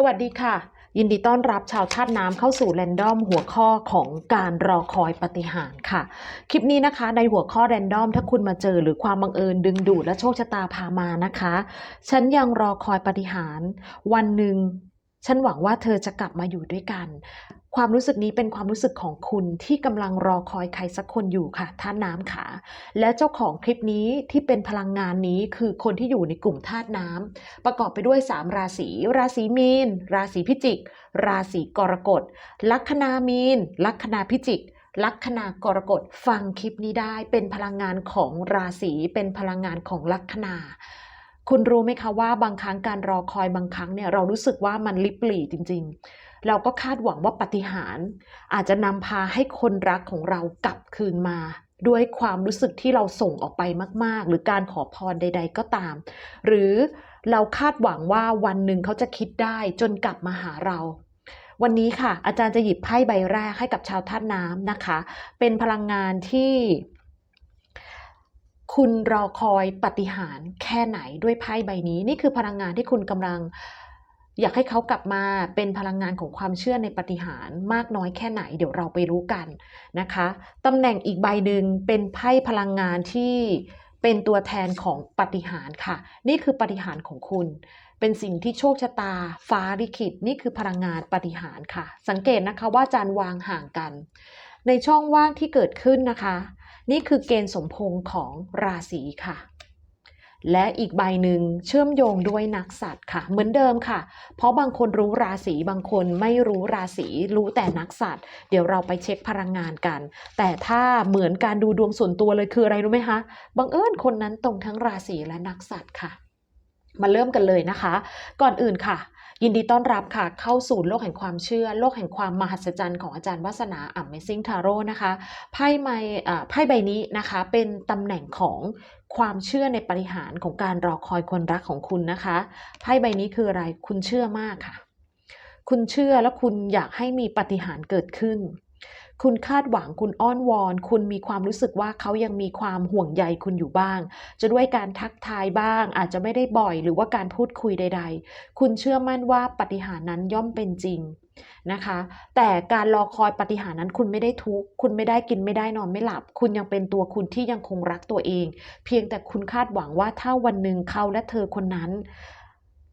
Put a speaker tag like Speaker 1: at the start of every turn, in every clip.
Speaker 1: สวัสดีค่ะ ยินดีต้อนรับชาวธาตุน้ำเข้าสู่แรนดอมหัวข้อของการรอคอยปฏิหารค่ะ คลิปนี้นะคะในหัวข้อแรนดอมถ้าคุณมาเจอหรือความบังเอิญดึงดูดและโชคชะตาพามานะคะ ฉันยังรอคอยปฏิหาร วันหนึ่งฉันหวังว่าเธอจะกลับมาอยู่ด้วยกัน ความรู้สึกนี้เป็นความรู้สึกของคุณที่กำลังรอคอยใครสักคนอยู่ค่ะท่านน้ำขาและเจ้าของคลิปนี้ที่เป็นพลังงานนี้คือคนที่อยู่ในกลุ่มธาตุน้ำประกอบไปด้วย 3 ราศี ราศีมีน ราศีพิจิก ราศีกรกฎ ลัคนามีน ลัคนาพิจิกลัคนากรกฎฟังคลิปนี้ได้เป็นพลังงานของราศีเป็นพลังงานของลัคนาคุณรู้ไหมคะว่าบางครั้งการรอคอยบางครั้งเนี่ยเรารู้สึกว่ามันลิบหลี่จริง ๆ เราก็คาดหวังว่าปฏิหารอาจจะนำพาให้คนรักของเรากลับคืนมา ด้วยความรู้สึกที่เราส่งออกไปมาก ๆ หรือการขอพรใด ๆ ก็ตาม หรือเราคาดหวังว่าวันหนึ่งเขาจะคิดได้จนกลับมาหาเรา วันนี้ค่ะ อาจารย์จะหยิบไพ่ใบแรกให้กับชาวธาตุน้ำนะคะ เป็นพลังงานที่คุณรอคอยปฏิหารแค่ไหนด้วยไพ่ใบนี้ นี่คือพลังงานที่คุณกำลัง อยากให้เขากลับมาเป็นพลังงานของความเชื่อในปฏิหารมากน้อยแค่ไหนเดี๋ยวเราไปรู้กันนะคะตำแหน่งอีกใบหนึ่งเป็นไพ่พลังงานที่เป็นตัวแทนของปฏิหารค่ะ นี่คือปฏิหารของคุณ เป็นสิ่งที่โชคชะตา ฟ้าลิขิตนี่คือพลังงานปฏิหารค่ะ สังเกตนะคะว่าจานวางห่างกัน ในช่องว่างที่เกิดขึ้นนะคะ นี่คือเกณฑ์สมพงของราศีค่ะ และอีกใบหนึ่งเชื่อมโยงด้วยนักสัตว์ค่ะ เหมือนเดิมค่ะ เพราะบางคนรู้ราศีบางคนไม่รู้ราศีรู้แต่นักสัตว์ เดี๋ยวเราไปเช็คพลังงานกัน แต่ถ้าเหมือนการดูดวงส่วนตัวเลยคืออะไรรู้ไหมคะบังเอิญคนนั้นตรงทั้งราศีและนักสัตว์ค่ะ มาเริ่มกันเลยนะคะ ก่อนอื่นค่ะ ยินดีต้อนรับค่ะ เข้าสู่โลกแห่งความเชื่อ โลกแห่งความมหัศจรรย์ของอาจารย์วัฒนาอัมเมซิ่งทาโร่นะคะไพ่ใบไพ่ใบนี้นะคะเป็นตำแหน่งของความเชื่อในปริหารของการรอคอยคนรักของคุณนะคะไพ่ใบนี้คืออะไรคุณเชื่อมากค่ะ คุณเชื่อแล้วคุณอยากให้มีปฏิหารเกิดขึ้น คุณคาดหวังคุณอ้อนวอน คุณมีความรู้สึกว่าเขายังมีความห่วงใยคุณอยู่บ้าง จะด้วยการทักทายบ้าง อาจจะไม่ได้บ่อย หรือว่าการพูดคุยใด ๆ คุณเชื่อมั่นว่าปฏิหารนั้นย่อมเป็นจริงนะคะ แต่การรอคอยปฏิหารนั้นคุณไม่ได้ทุกคุณไม่ได้กินไม่ได้นอนไม่หลับ คุณยังเป็นตัวคุณที่ยังคงรักตัวเอง เพียงแต่คุณคาดหวังว่าถ้าวันหนึ่งเขาและเธอคนนั้น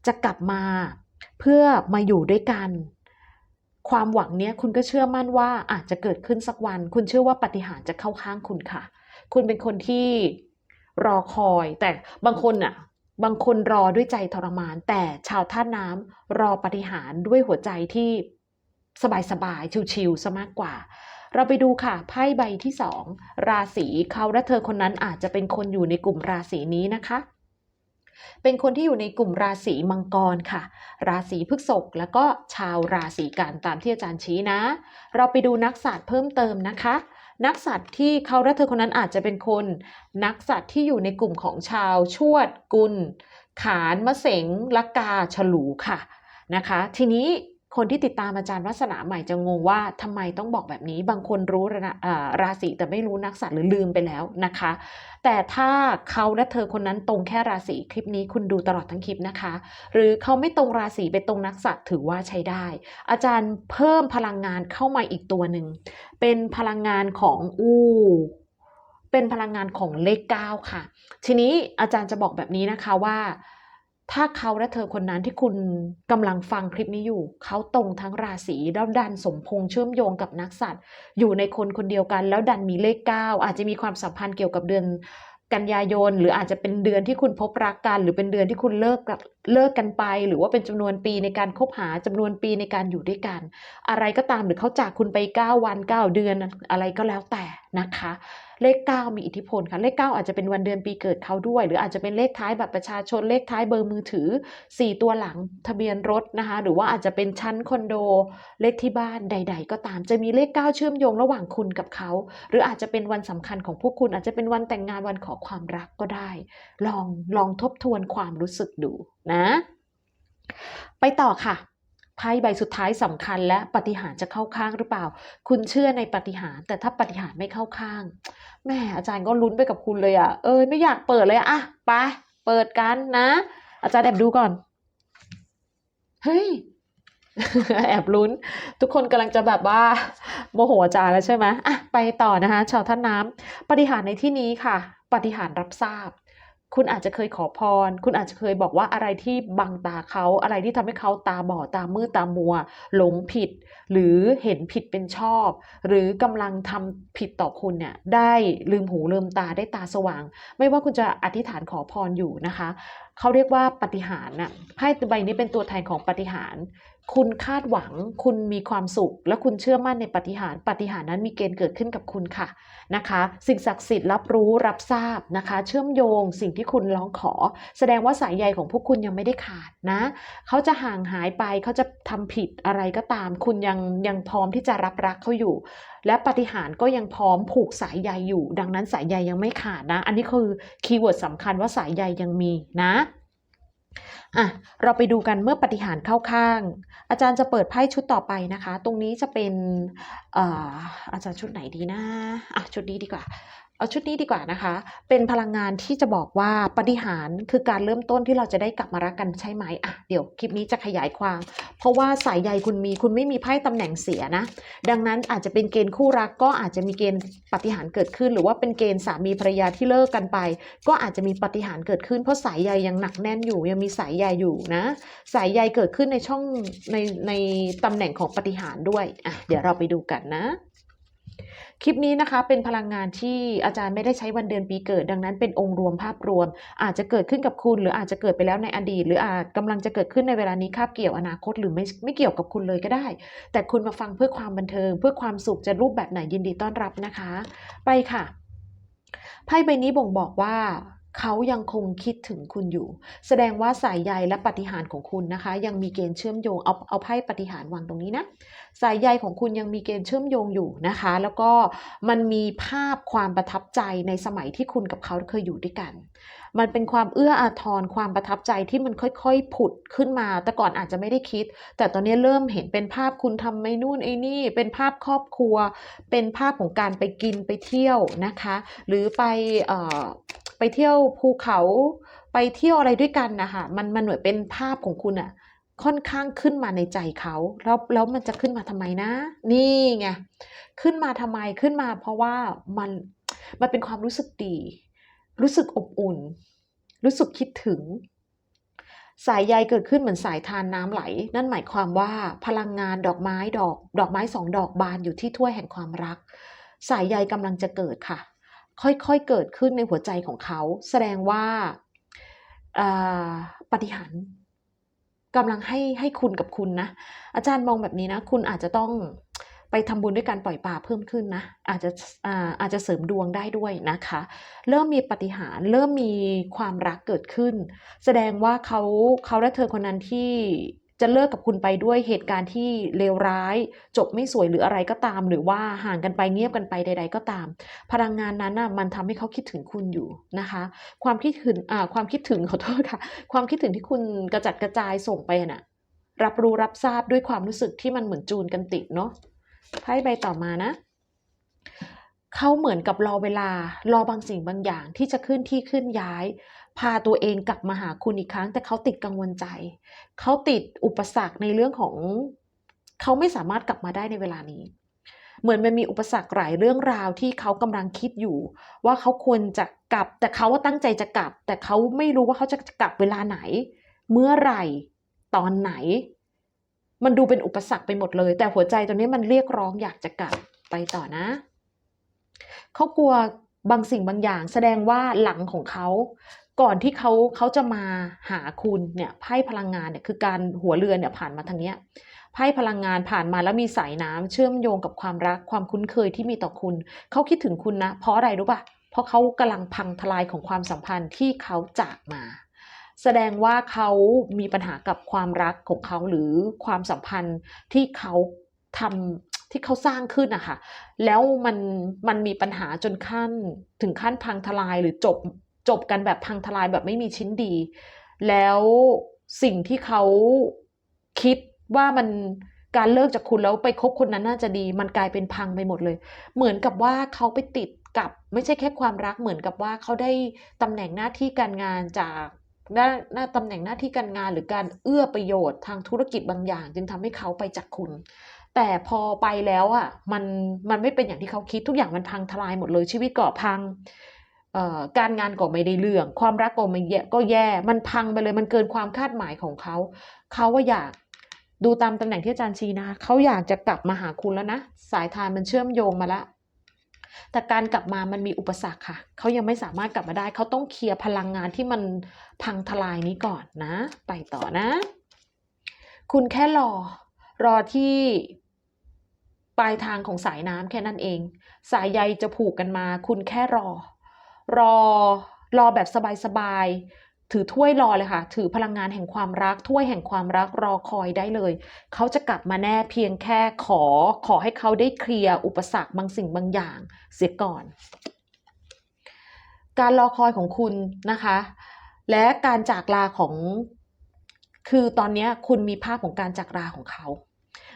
Speaker 1: จะกลับมาเพื่อมาอยู่ด้วยกัน ความหวังเนี้ยคุณก็เชื่อมั่นว่าอาจจะเกิดขึ้นสักวัน คุณเชื่อว่าปาฏิหารย์จะเข้าข้างคุณค่ะ คุณเป็นคนที่รอคอย แต่บางคนอะบางคนรอด้วยใจทรมาน แต่ชาวท่าน้ำรอปาฏิหารย์ด้วยหัวใจที่สบายๆชิวๆซะมากกว่าเราไปดูค่ะไพ่ใบที่สองราศีเขาและเธอคนนั้นอาจจะเป็นคนอยู่ในกลุ่มราศีนี้นะคะ เป็นคนที่อยู่ในกลุ่มราศีมังกรค่ะ ราศีพฤษภแล้วก็ชาวราศีกันตามที่อาจารย์ชี้นะ เราไปดูนักสัตว์เพิ่มเติมนะคะ นักสัตว์ที่เขาและเธอคนนั้นอาจจะเป็นคน นักสัตว์ที่อยู่ในกลุ่มของชาวชวด กุล ขานมะเสงละกา ฉลูค่ะนะคะ ทีนี้ คนที่ติดตามอาจารย์วัสนาใหม่จะงงว่าทำไมต้องบอกแบบนี้ บางคนรู้ระอ่าราศีแต่ไม่รู้นักสัตว์หรือลืมไปแล้วนะคะ แต่ถ้าเขาและเธอคนนั้นตรงแค่ราศีคลิปนี้คุณดูตลอดทั้งคลิปนะคะ หรือเขาไม่ตรงราศีไปตรงนักสัตว์ถือว่าใช้ได้ อาจารย์เพิ่มพลังงานเข้ามาอีกตัวหนึ่งเป็นพลังงานของอู้เป็นพลังงานของเลขเก้าค่ะ ทีนี้อาจารย์จะบอกแบบนี้นะคะว่า ถ้าเขาและเธอคนนั้นที่คุณกำลังฟังคลิปนี้อยู่ เขาตรงทั้งราศีแล้วดันสมพงษ์เชื่อมโยงกับนักสัตว์ อยู่ในคนคนเดียวกัน แล้วดันมีเลขเก้าอาจจะมีความสัมพันธ์เกี่ยวกับเดือนกันยายน หรืออาจจะเป็นเดือนที่คุณพบรักกัน หรือเป็นเดือนที่คุณเลิกกับ เลิกกันไป หรือว่าเป็นจำนวนปีในการคบหาจำนวนปีในการอยู่ด้วยกัน อะไรก็ตามหรือเขาจากคุณไป 9 วัน 9 เดือนอะไรก็แล้วแต่นะคะ เลข 9 มีอิทธิพลค่ะ เลข 9 อาจจะเป็นวันเดือนปีเกิดเขาด้วย หรืออาจจะเป็นเลขท้ายบัตรประชาชนเลขท้ายเบอร์มือถือ 4 ตัวหลังทะเบียนรถนะคะ หรือว่าอาจจะเป็นชั้นคอนโดเลขที่บ้านใด ๆ ก็ตาม จะมีเลข 9 เชื่อมโยงระหว่างคุณกับเขา หรืออาจจะเป็นวันสำคัญของพวกคุณอาจจะเป็นวันแต่งงานวันขอความรักก็ได้ ลองลองทบทวนความรู้สึกดู นะ ไปต่อค่ะไพ่ใบสุดท้ายสำคัญและปฏิหารจะเข้าข้างหรือเปล่า คุณเชื่อในปฏิหาร แต่ถ้าปฏิหารไม่เข้าข้างแม่อาจารย์ก็ลุ้นไปกับคุณเลยอะ่ะ เอยไม่อยากเปิดเลยอะ่ะไปเปิดกันนะ อาจารย์แอบดูก่อน เฮ้ย แอบลุ้น ทุกคนกำลังจะแบบว่า โมโหอาจารย์แล้วใช่ไหมอะไปต่อนะคะชาวท่านน้ำปฏิหารในที่นี้ค่ะ ปฏิหารรับทราบ คุณอาจจะเคยขอพร คุณอาจจะเคยบอกว่าอะไรที่บังตาเขา อะไรที่ทำให้เขาตาบอด ตามืด ตามัว หลงผิด หรือเห็นผิดเป็นชอบ หรือกำลังทำผิดต่อคุณเนี่ย ได้ลืมหูลืมตา ได้ตาสว่าง ไม่ว่าคุณจะอธิษฐานขอพรอยู่นะคะ เขาเรียกว่าปฏิหารน่ะไพ่ใบนี้เป็นตัวแทนของปฏิหาร คุณคาดหวัง คุณมีความสุข และคุณเชื่อมั่นในปฏิหารปฏิหารนั้นมีเกณฑ์เกิดขึ้นกับคุณค่ะนะคะ สิ่งศักดิ์สิทธิ์รับรู้รับทราบนะคะ เชื่อมโยงสิ่งที่คุณร้องขอ แสดงว่าสายใยของพวกคุณยังไม่ได้ขาดนะ เขาจะห่างหายไปเขาจะทำผิดอะไรก็ตาม คุณยังยังพร้อมที่จะรับรักเขาอยู่ และปฏิหารก็ยังพร้อมผูกสายใยอยู่ ดังนั้นสายใยยังไม่ขาดนะ อันนี้คือคีย์เวิร์ดสำคัญว่าสายใยยังมีนะ อะเราไปดูกันเมื่อปฏิหารเข้าข้าง อาจารย์จะเปิดไพ่ชุดต่อไปนะคะ ตรงนี้จะเป็นอาอาจารย์ชุดไหนดีนะอะชุดนี้ดีกว่า เอาชุดนี้ดีกว่านะคะ เป็นพลังงานที่จะบอกว่าปฏิหารคือการเริ่มต้นที่เราจะได้กลับมารักกันใช่ไหมอะเดี๋ยวคลิปนี้จะขยายความ เพราะว่าสายใยคุณมีคุณไม่มีไพ่ตำแหน่งเสียนะ ดังนั้นอาจจะเป็นเกณฑ์คู่รักก็อาจจะมีเกณฑ์ปฏิหารเกิดขึ้น หรือว่าเป็นเกณฑ์สามีภรรยาที่เลิกกันไป ก็อาจจะมีปฏิหารเกิดขึ้น เพราะสายใยยังหนักแน่นอยู่ยังมีสายใยอยู่นะ สายใยเกิดขึ้นในช่องในในตำแหน่งของปฏิหารด้วยอะเดี๋ยวเราไปดูกันนะ คลิปนี้นะคะเป็นพลังงานที่อาจารย์ไม่ได้ใช้วันเดือนปีเกิด ดังนั้นเป็นองค์รวมภาพรวม อาจจะเกิดขึ้นกับคุณ หรืออาจจะเกิดไปแล้วในอดีต หรืออาจกำลังจะเกิดขึ้นในเวลานี้คาบเกี่ยวอนาคตหรือไม่ไม่เกี่ยวกับคุณเลยก็ได้ แต่คุณมาฟังเพื่อความบันเทิง เพื่อความสุขจะรูปแบบไหนยินดีต้อนรับนะคะ ไปค่ะไพ่ใบนี้บ่งบอกว่า เขายังคงคิดถึงคุณอยู่ แสดงว่าสายใยและปฏิหารของคุณนะคะ ยังมีเกณฑ์เชื่อมโยงเอาเอาไพ่ปฏิหารวางตรงนี้นะสายใยของคุณยังมีเกณฑ์เชื่อมโยงอยู่นะคะ แล้วก็มันมีภาพความประทับใจในสมัยที่คุณกับเขาเคยอยู่ด้วยกัน มันเป็นความเอื้ออาทรความประทับใจที่มันค่อยๆ ผุดขึ้นมา แต่ก่อนอาจจะไม่ได้คิด แต่ตอนนี้เริ่มเห็นเป็นภาพคุณทำไม่นู่นไอ้นี่ เป็นภาพครอบครัว เป็นภาพของการไปกินไปเที่ยวนะคะ หรือไปเอ่อไปเที่ยวภูเขาไปเที่ยวอะไรด้วยกันนะคะมันมันเหมือนเป็นภาพของคุณอะค่อนข้างขึ้นมาในใจเขาแล้วแล้วมันจะขึ้นมาทำไมนะ นี่ไงขึ้นมาทำไมขึ้นมาเพราะว่ามันมันเป็นความรู้สึกดี รู้สึกอบอุ่น รู้สึกคิดถึง สายใยเกิดขึ้นเหมือนสายทานน้ำไหล นั่นหมายความว่าพลังงานดอกไม้ดอกดอกไม้สองดอกบานอยู่ที่ถ้วยแห่งความรัก สายใยกำลังจะเกิดค่ะ ค่อยๆเกิดขึ้นในหัวใจของเขา แสดงว่าาปฏิหารกำลังให้ให้คุณกับคุณนะ อาจารย์มองแบบนี้นะ คุณอาจจะต้อง ไปทำบุญด้วยการปล่อยปลาเพิ่มขึ้นนะอาจจะอาอาจจะเสริมดวงได้ด้วยนะคะ เริ่มมีปฏิหารเริ่มมีความรักเกิดขึ้น แสดงว่าเขาเขาและเธอคนนั้นที่จะเลิกกับคุณไปด้วยเหตุการณ์ที่เลวร้าย จบไม่สวยหรืออะไรก็ตาม หรือว่าห่างกันไปเงียบกันไปใด ๆ ก็ตาม พลังงานนั้นน่ะมันทำให้เขาคิดถึงคุณอยู่นะคะ ความคิดถึงอ่าความคิดถึงขอโทษค่ะ ความคิดถึงที่คุณกระจัดกระจายส่งไปน่ะรับรู้รับทราบด้วยความรู้สึกที่มันเหมือนจูนกันติดเนาะ ไพ่ใบต่อมานะเขาเหมือนกับรอเวลารอบางสิ่งบางอย่างที่จะขึ้นที่ขึ้นย้าย พาตัวเองกลับมาหาคุณอีกครั้ง แต่เขาติดกังวลใจเขาติดอุปสรรคในเรื่องของเขาไม่สามารถกลับมาได้ในเวลานี้ เหมือนมันมีอุปสรรคหลายเรื่องราวที่เขากำลังคิดอยู่ ว่าเขาควรจะกลับ แต่เขาว่าตั้งใจจะกลับ แต่เขาไม่รู้ว่าเขาจะกลับเวลาไหน เมื่อไหร่ตอนไหน มันดูเป็นอุปสรรคไปหมดเลย แต่หัวใจตอนนี้มันเรียกร้องอยากจะกลับไปต่อนะเขากลัวบางสิ่งบางอย่าง แสดงว่าหลังของเขาก่อนที่เขาเขาจะมาหาคุณเนี่ยไพ่พลังงานเนี่ยคือการหัวเรือเนี่ยผ่านมาทางเนี้ยไพ่พลังงานผ่านมาแล้วมีสายน้ำเชื่อมโยงกับความรักความคุ้นเคยที่มีต่อคุณ เขาคิดถึงคุณนะ เพราะอะไรรู้ป่ะเพราะเขากำลังพังทลายของความสัมพันธ์ที่เขาจากมา แสดงว่าเขามีปัญหากับความรักของเขาหรือความสัมพันธ์ที่เขาทำที่เขาสร้างขึ้นอะค่ะแล้วมันมันมีปัญหาจนขั้นถึงขั้นพังทลายหรือจบจบกันแบบพังทลายแบบไม่มีชิ้นดี แล้วสิ่งที่เขาคิดว่ามันการเลิกจากคุณแล้วไปคบคนนั้นน่าจะดี มันกลายเป็นพังไปหมดเลย เหมือนกับว่าเขาไปติดกับไม่ใช่แค่ความรักเหมือนกับว่าเขาได้ตำแหน่งหน้าที่การงานจาก หน้าหน้าตำแหน่งหน้าที่การงานหรือการเอื้อประโยชน์ทางธุรกิจบางอย่าง จึงทำให้เขาไปจากคุณ แต่พอไปแล้วอะมันมันไม่เป็นอย่างที่เขาคิดทุกอย่างมันพังทลายหมดเลยชีวิตก็พังการงานก็ไม่ได้เรื่อง ความรักก็ไม่แย่ก็แย่ มันพังไปเลยมันเกินความคาดหมายของเขา เขาว่าอยากดูตามตำแหน่งที่อาจารย์ชี้นะ เขาอยากจะกลับมาหาคุณแล้วนะ สายทานมันเชื่อมโยงมาแล้ว แต่การกลับมามันมีอุปสรรคค่ะ เขายังไม่สามารถกลับมาได้ เขาต้องเคลียร์พลังงานที่มันพังทลายนี้ก่อนนะ ไปต่อนะ คุณแค่รอ รอที่ปลายทางของสายน้ำแค่นั้นเอง สายใยจะผูกกันมา คุณแค่รอ รอ รอแบบสบายๆ ถือถ้วยรอเลยค่ะ ถือพลังงานแห่งความรัก ถ้วยแห่งความรักรอคอยได้เลย เขาจะกลับมาแน่เพียงแค่ขอ ขอให้เขาได้เคลียร์อุปสรรคบางสิ่งบางอย่าง เสียก่อน การรอคอยของคุณนะคะ และการจากลาของ คือตอนนี้คุณมีภาพของการจากลาของเขา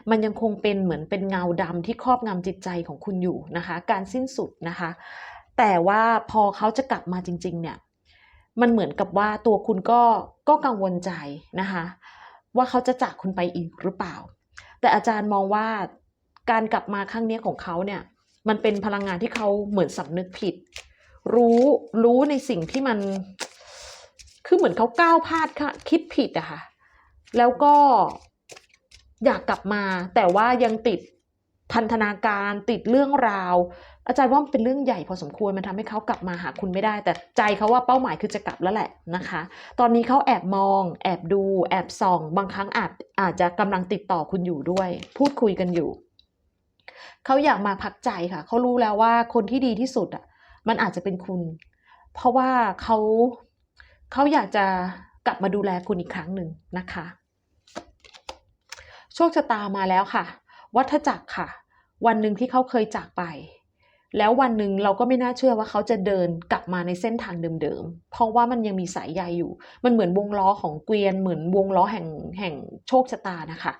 Speaker 1: มันยังคงเป็นเหมือนเป็นเงาดำที่ครอบงำจิตใจของคุณอยู่นะคะ การสิ้นสุดนะคะ แต่ว่าพอเขาจะกลับมาจริง ๆ เนี่ย มันเหมือนกับว่าตัวคุณก็ก็กังวลใจนะคะว่าเขาจะจากคุณไปอีกหรือเปล่า แต่อาจารย์มองว่าการกลับมาครั้งนี้ของเขาเนี่ยมันเป็นพลังงานที่เขาเหมือนสำนึกผิด รู้รู้ในสิ่งที่มันคือเหมือนเขาก้าวพลาดค่ะคิดผิดอะค่ะแล้วก็อยากกลับมา แต่ว่ายังติดพันธนาการติดเรื่องราว อาจารย์ว่ามันเป็นเรื่องใหญ่พอสมควรมันทำให้เขากลับมาหาคุณไม่ได้ แต่ใจเขาว่าเป้าหมายคือจะกลับแล้วแหละนะคะ ตอนนี้เขาแอบมอง แอบดู แอบส่อง บางครั้งอาจอาจจะกำลังติดต่อคุณอยู่ด้วย พูดคุยกันอยู่เขาอยากมาพักใจค่ะเขารู้แล้วว่าคนที่ดีที่สุดอะมันอาจจะเป็นคุณ เพราะว่าเขาเขาอยากจะกลับมาดูแลคุณอีกครั้งหนึ่งนะคะ โชคชะตามาแล้วค่ะ วัฏจักรค่ะ วันหนึ่งที่เขาเคยจากไป แล้ววันหนึ่งเราก็ไม่น่าเชื่อว่าเขาจะเดินกลับมาในเส้นทางเดิมๆ เพราะว่ามันยังมีสายใยอยู่ มันเหมือนวงล้อของเกวียน เหมือนวงล้อแห่งแห่งโชคชะตานะคะ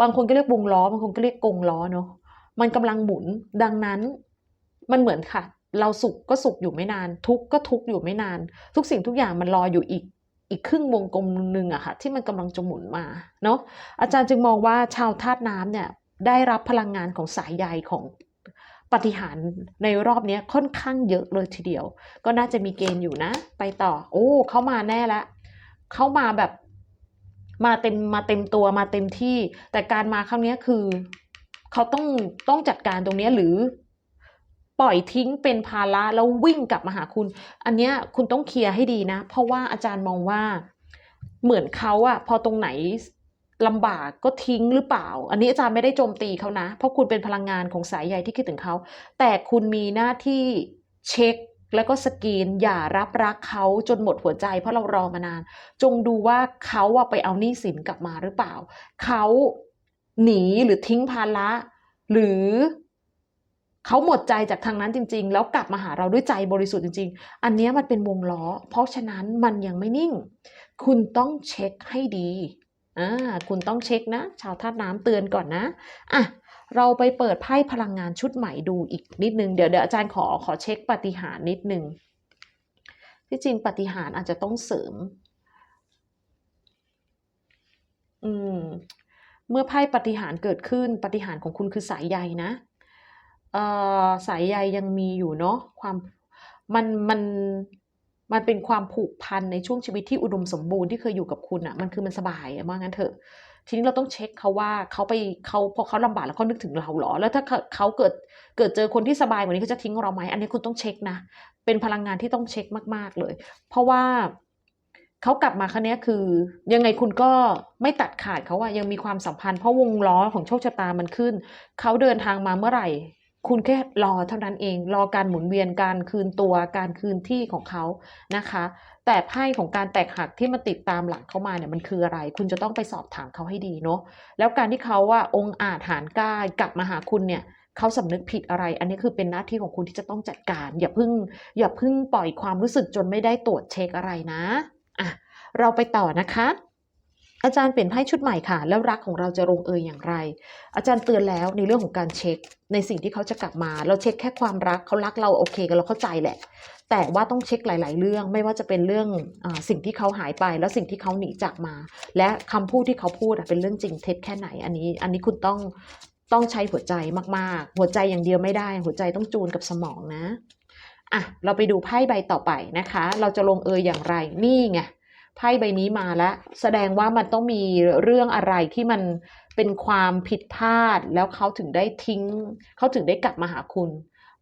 Speaker 1: บางคนก็เรียกวงล้อ บางคนก็เรียกกงล้อเนาะ มันกำลังหมุน ดังนั้นมันเหมือนค่ะ เราสุขก็สุขอยู่ไม่นาน ทุกข์ก็ทุกข์อยู่ไม่นาน ทุกสิ่งทุกอย่างมันรออยู่อีกอีกครึ่งวงกลมหนึ่งอะค่ะที่มันกำลังจะหมุนมาเนาะ อาจารย์จึงมองว่าชาวธาตุน้ำเนี่ยได้รับพลังงานของสายใยของ ปฏิหารในรอบนี้ค่อนข้างเยอะเลยทีเดียว ก็น่าจะมีเกณฑ์อยู่นะ ไปต่อ โอ้เขามาแน่ล้วเขามาแบบมาเต็มมาเต็มตัวมาเต็มที่ แต่การมาครั้งนี้คือเขาต้องต้องจัดการตรงนี้หรือปล่อยทิ้งเป็นภาระแล้ววิ่งกลับมาหาคุณ อันเนี้ยคุณต้องเคลียร์ให้ดีนะ เพราะว่าอาจารย์มองว่าเหมือนเขาอะพอตรงไหน ลำบากก็ทิ้งหรือเปล่า อันนี้อาจารย์ไม่ได้โจมตีเขานะ เพราะคุณเป็นพลังงานของสายใยที่คิดถึงเขา แต่คุณมีหน้าที่เช็คแล้วก็สกรีนอย่ารับรักเขาจนหมดหัวใจ เพราะเรารอมานาน จงดูว่าเขาอะไปเอาหนี้สินกลับมาหรือเปล่า เขาหนีหรือทิ้งภาระหรือเขาหมดใจจากทางนั้นจริง ๆ แล้วกลับมาหาเราด้วยใจบริสุทธิ์จริง ๆ อันนี้มันเป็นวงล้อ เพราะฉะนั้นมันยังไม่นิ่ง คุณต้องเช็คให้ดี อ่าคุณต้องเช็คนะ ชาวธาตุน้ำเตือนก่อนนะอะเราไปเปิดไพ่พลังงานชุดใหม่ดูอีกนิดนึง เดี๋ยวเดี๋ยวอาจารย์ขอขอเช็คปฏิหารนิดนึง ที่จริงปฏิหารอาจจะต้องเสริม อืม เมื่อไพ่ปฏิหารเกิดขึ้นปฏิหารของคุณคือสายใยนะเอ่อสายใยยังมีอยู่เนาะความมันมัน มันเป็นความผูกพันในช่วงชีวิตที่อุดมสมบูรณ์ที่เคยอยู่กับคุณอะ่ะมันคือมันสบายอะว่างั้นเถอะทีนี้เราต้องเช็คเขาว่าเขาไปเขาพอเขาลำบากแล้วเขานึกถึงเราเหรอ แล้วถ้าเขาเกิดเกิดเจอคนที่สบายกว่านี้เขาจะทิ้งเราไหมอันนี้คุณต้องเช็คนะ เป็นพลังงานที่ต้องเช็คมาก ๆเลย เพราะว่าเขากลับมาครั้งนี้คือ ยังไงคุณก็ไม่ตัดขาดเขาอะยังมีความสัมพันธ์เพราะวงล้อของโชคชะตามันขึ้นเขาเดินทางมาเมื่อไหร่ คุณแค่รอเท่านั้นเอง รอการหมุนเวียนการคืนตัวการคืนที่ของเขานะคะ แต่ไพ่ของการแตกหักที่มาติดตามหลังเข้ามาเนี่ยมันคืออะไร คุณจะต้องไปสอบถามเขาให้ดีเนาะแล้วการที่เขาว่าองค์อาจหารกล้ากลับมาหาคุณเนี่ยเขาสำนึกผิดอะไร อันนี้คือเป็นหน้าที่ของคุณที่จะต้องจัดการ อย่าเพิ่ง อย่าเพิ่งปล่อยความรู้สึกจนไม่ได้ตรวจเช็คอะไรนะอะเราไปต่อนะคะ อาจารย์เปลี่ยนไพ่ชุดใหม่ค่ะ แล้วรักของเราจะลงเอยอย่างไร อาจารย์เตือนแล้วในเรื่องของการเช็ค ในสิ่งที่เขาจะกลับมา เราเช็คแค่ความรักเขารักเราโอเคกันเราเข้าใจแหละ แต่ว่าต้องเช็คหลาย ๆ เรื่องไม่ว่าจะเป็นเรื่องอสิ่งที่เขาหายไป แล้วสิ่งที่เขาหนีจากมา และคำพูดที่เขาพูดเป็นเรื่องจริงเท็จแค่ไหนอันนี้ อันนี้คุณต้องต้องใช้หัวใจมากๆ หัวใจอย่างเดียวไม่ได้ หัวใจต้องจูนกับสมองนะอะเราไปดูไพ่ใบต่อไปนะคะ เราจะลงเอยอย่างไรนี่ไง ไพ่ใบนี้มาแล้ว แสดงว่ามันต้องมีเรื่องอะไรที่มันเป็นความผิดพลาด แล้วเขาถึงได้ทิ้ง เขาถึงได้กลับมาหาคุณ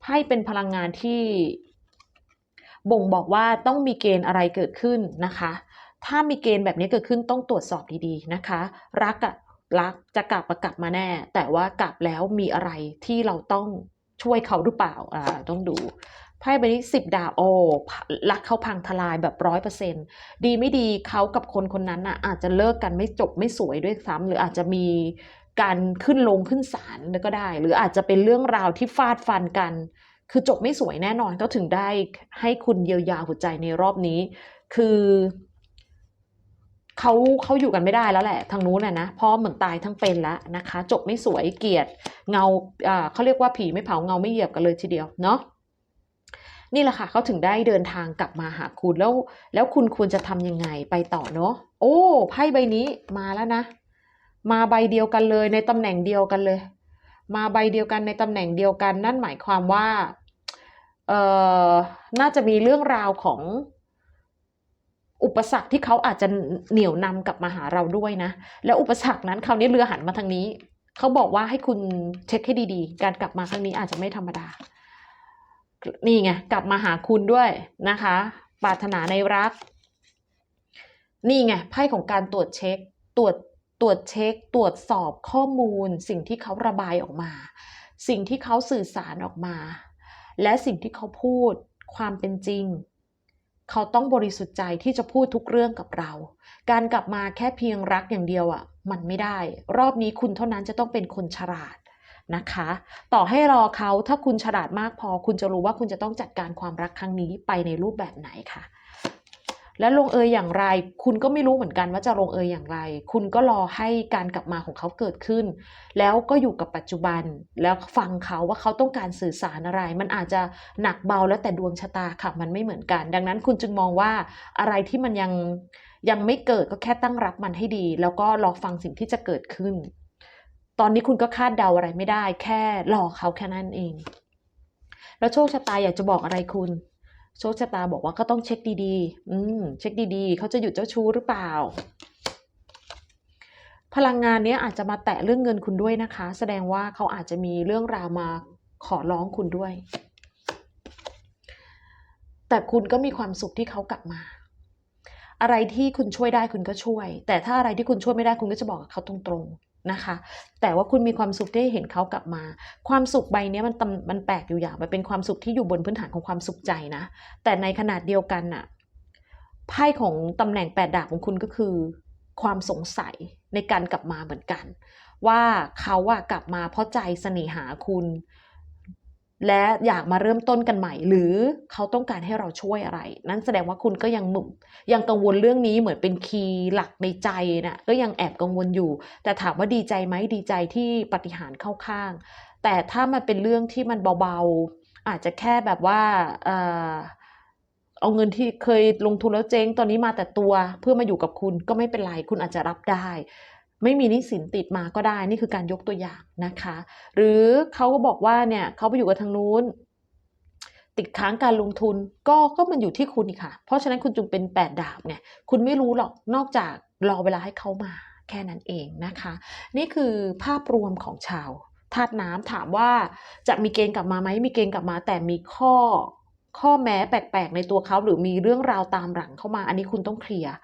Speaker 1: ไพ่เป็นพลังงานที่บ่งบอกว่าต้องมีเกณฑ์อะไรเกิดขึ้นนะคะ ถ้ามีเกณฑ์แบบนี้เกิดขึ้นต้องตรวจสอบดีๆนะคะ รักอะรักจะกลับมากลับมาแน่ แต่ว่ากลับแล้วมีอะไรที่เราต้องช่วยเขาหรือเปล่าอ่าต้องดู ไพ่ใบนี้สิบดาโอรักเขาพังทลายแบบร้อยเปอร์เซ็นดีไม่ดีเขากับคนคนนั้นน่ะอาจจะเลิกกันไม่จบไม่สวยด้วยซ้ำหรืออาจจะมีการขึ้นลงขึ้นศาลก็ได้ หรืออาจจะเป็นเรื่องราวที่ฟาดฟันกัน คือจบไม่สวยแน่นอนก็ถึงได้ให้คุณเยียวยาหัวใจในรอบนี้ คือเขาเขาอยู่กันไม่ได้แล้วแหละทางนู้นน่ะนะเพราะเหมือนตายทั้งเป็นแล้วนะคะ จบไม่สวยเกลียดเงาเขาเรียกว่าผีไม่เผาเงาไม่เหยียบกันเลยทีเดียวเนาะ นี่แหละค่ะเขาถึงได้เดินทางกลับมาหาคุณแล้ว แล้วคุณควรจะทำยังไงไปต่อเนาะโอ้ไพ่ใบนี้มาแล้วนะ มาใบเดียวกันเลยในตำแหน่งเดียวกันเลย มาใบเดียวกันในตำแหน่งเดียวกัน นั่นหมายความว่าเอ่อน่าจะมีเรื่องราวของอุปสรรคที่เขาอาจจะเหนี่ยวนำกลับมาหาเราด้วยนะ แล้วอุปสรรคนั้นคราวนี้เรือหันมาทางนี้ เขาบอกว่าให้คุณเช็คให้ดีๆ การกลับมาครั้งนี้อาจจะไม่ธรรมดา นี่ไงกลับมาหาคุณด้วยนะคะปรารถนาในรัก นี่ไงไพ่ของการตรวจเช็คตรวจตรวจเช็ค ตรวจสอบข้อมูล สิ่งที่เขาระบายออกมา สิ่งที่เขาสื่อสารออกมา และสิ่งที่เขาพูดความเป็นจริง เขาต้องบริสุทธิ์ใจที่จะพูดทุกเรื่องกับเรา การกลับมาแค่เพียงรักอย่างเดียวอะ มันไม่ได้ รอบนี้คุณเท่านั้นจะต้องเป็นคนฉลาด นะคะ ต่อให้รอเขาถ้าคุณฉลาดมากพอ คุณจะรู้ว่าคุณจะต้องจัดการความรักครั้งนี้ไปในรูปแบบไหนค่ะ และลงเอยอย่างไร คุณก็ไม่รู้เหมือนกันว่าจะลงเอยอย่างไร คุณก็รอให้การกลับมาของเขาเกิดขึ้น แล้วก็อยู่กับปัจจุบัน แล้วฟังเขาว่าเขาต้องการสื่อสารอะไร มันอาจจะหนักเบาแล้วแต่ดวงชะตาค่ะ มันไม่เหมือนกัน ดังนั้นคุณจึงมองว่าอะไรที่มันยังยังไม่เกิดก็แค่ตั้งรับมันให้ดี แล้วก็รอฟังสิ่งที่จะเกิดขึ้น ตอนนี้คุณก็คาดเดาอะไรไม่ได้ แค่รอกเขาแค่นั้นเอง แล้วโชคชะตาอยากจะบอกอะไรคุณ โชคชะตาบอกว่าก็ต้องเช็คดีๆ อืม เช็คดีๆ เขาจะหยุดเจ้าชู้หรือเปล่า พลังงานนี้อาจจะมาแตะเรื่องเงินคุณด้วยนะคะ แสดงว่าเขาอาจจะมีเรื่องราวมาขอร้องคุณด้วย แต่คุณก็มีความสุขที่เขากลับมา อะไรที่คุณช่วยได้คุณก็ช่วย แต่ถ้าอะไรที่คุณช่วยไม่ได้คุณก็จะบอกกับเขาตรงๆ นะคะ แต่ว่าคุณมีความสุขที่เห็นเขากลับมา ความสุขใบนี้มันตำมันแปลกอยู่อย่างมันเป็นความสุขที่อยู่บนพื้นฐานของความสุขใจนะ แต่ในขนาดเดียวกันน่ะไพ่ของตำแหน่งแปดดาบของคุณก็คือ ความสงสัยในการกลับมาเหมือนกัน ว่าเขาอะกลับมาเพราะใจเสน่หาคุณ และอยากมาเริ่มต้นกันใหม่ หรือเขาต้องการให้เราช่วยอะไร นั่นแสดงว่าคุณก็ยังมุมยังกังวลเรื่องนี้เหมือนเป็นคีย์หลักในใจนะ่ะก็ยังแอบกังวลอยู่ แต่ถามว่าดีใจไหมดีใจที่ปฏิหารเข้าข้าง แต่ถ้ามันเป็นเรื่องที่มันเบาๆ อาจจะแค่แบบว่าเออเอาเงินที่เคยลงทุนแล้วเจ๊งตอนนี้มาแต่ตัวเพื่อมาอยู่กับคุณก็ไม่เป็นไรคุณอาจจะรับได้ ไม่มีนี้สินติดมาก็ได้ นี่คือการยกตัวอย่างนะคะ หรือเขาก็บอกว่าเนี่ยเขาไปอยู่กับทางนู้น ติดค้างการลงทุนก็ก็มันอยู่ที่คุณค่ะ เพราะฉะนั้นคุณจึงเป็นแปดดาบเนี่ย คุณไม่รู้หรอกนอกจากรอเวลาให้เขามาแค่นั้นเองนะคะ นี่คือภาพรวมของชาวธาตุน้ำถามว่าจะมีเกณฑ์กลับมาไหมมีเกณฑ์กลับมา แต่มีข้อข้อแม้แปลกๆ ในตัวเขาหรือมีเรื่องราวตามหลังเข้ามา อันนี้คุณต้องเคลียร์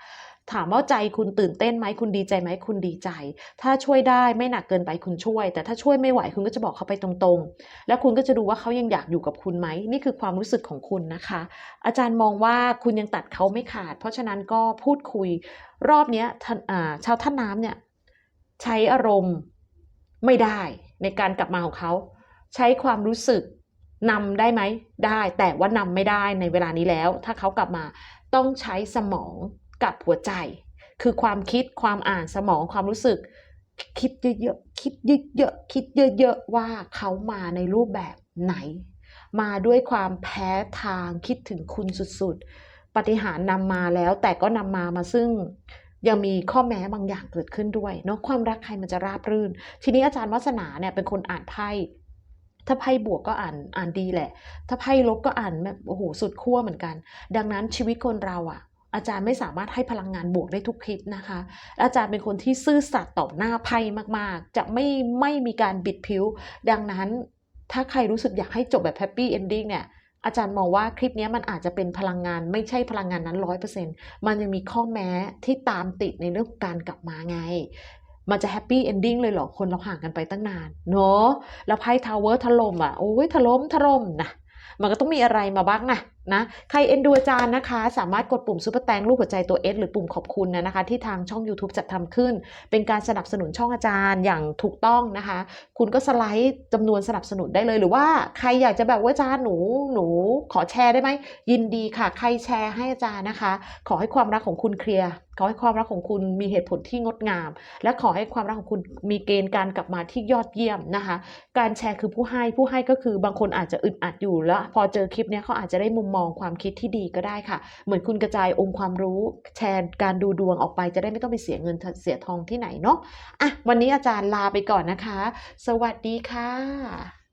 Speaker 1: ถามว่าใจคุณตื่นเต้นไหมคุณดีใจไหมคุณดีใจ ถ้าช่วยได้ไม่หนักเกินไปคุณช่วย แต่ถ้าช่วยไม่ไหวคุณก็จะบอกเขาไปตรงๆ แล้วคุณก็จะดูว่าเขายังอยากอยู่กับคุณไหมนี่คือความรู้สึกของคุณนะคะ อาจารย์มองว่าคุณยังตัดเขาไม่ขาด เพราะฉะนั้นก็พูดคุยรอบนี้ชาวท่านน้ำเนี่ยใช้อารมณ์ไม่ได้ในการกลับมาของเขา ใช้ความรู้สึกนำได้ไหมได้ แต่ว่านำไม่ได้ในเวลานี้แล้ว ถ้าเขากลับมาต้องใช้สมอง กับหัวใจ คือความคิดความอ่านสมองความรู้สึก คิดเยอะๆคิดเยอะๆคิดเยอะๆว่าเขามาในรูปแบบไหน มาด้วยความแพ้ทางคิดถึงคุณสุดๆ ปฏิหารนำมาแล้วแต่ก็นำมามาซึ่งยังมีข้อแม้บางอย่างเกิดขึ้นด้วยเนาะความรักใครมันจะราบรื่น ทีนี้อาจารย์วัฒนาเนี่ยเป็นคนอ่านไพ่ถ้าไพ่บวกก็อ่านอ่านดีแหละ ถ้าไพ่ลบก็อ่านแบบโอ้โหสุดขั้วเหมือนกัน ดังนั้นชีวิตคนเราอะ อาจารย์ไม่สามารถให้พลังงานบวกได้ทุกคลิปนะคะ อาจารย์เป็นคนที่ซื่อสัตย์ต่อหน้าไพ่มากๆ จะไม่ไม่มีการบิดผิว ดังนั้นถ้าใครรู้สึกอยากให้จบแบบแฮปปี้เอนดิ้งเนี่ยอาจารย์มองว่าคลิปนี้มันอาจจะเป็นพลังงานไม่ใช่พลังงานนั้นร้อยเปอร์เซ็นต์มันยังมีข้อแม้ที่ตามติดในเรื่องของการกลับมาไง มันจะแฮปปี้เอนดิ้งเลยเหรอ คนเราห่างกันไปตั้งนานเนาะแล้วไพ่ทาวเวอร์ถล่มอะ โอ้ยถล่มถล่มนะ มันก็ต้องมีอะไรมาบ้างนะ นะใครเอ็นดูอาจารย์นะคะ สามารถกดปุ่มซุปเปอร์แตงรูปหัวใจตัว S หรือปุ่มขอบคุณนะคะ ที่ทางช่อง YouTube จัดทำขึ้น เป็นการสนับสนุนช่องอาจารย์อย่างถูกต้องนะคะ คุณก็สไลด์จำนวนสนับสนุนได้เลย หรือว่าใครอยากจะแบบว่าอาจารย์หนูหนูขอแชร์ได้ไหมยินดีค่ะ ใครแชร์ให้อาจารย์นะคะ ขอให้ความรักของคุณเคลียร์ขอให้ความรักของคุณมีเหตุผลที่งดงาม และขอให้ความรักของคุณมีเกณฑ์การกลับมาที่ยอดเยี่ยมนะคะ การแชร์คือผู้ให้ผู้ให้ก็คือบางคนอาจจะอึดอัดอยู่แล้ว พอเจอคลิปเนี้ยเขาอาจจะได้มุมมองความคิดที่ดีก็ได้ค่ะ เหมือนคุณกระจายองค์ความรู้แชร์การดูดวงออกไปจะได้ไม่ต้องไปเสียเงินเสียทองที่ไหนเนาะอะวันนี้อาจารย์ลาไปก่อนนะคะ สวัสดีค่ะ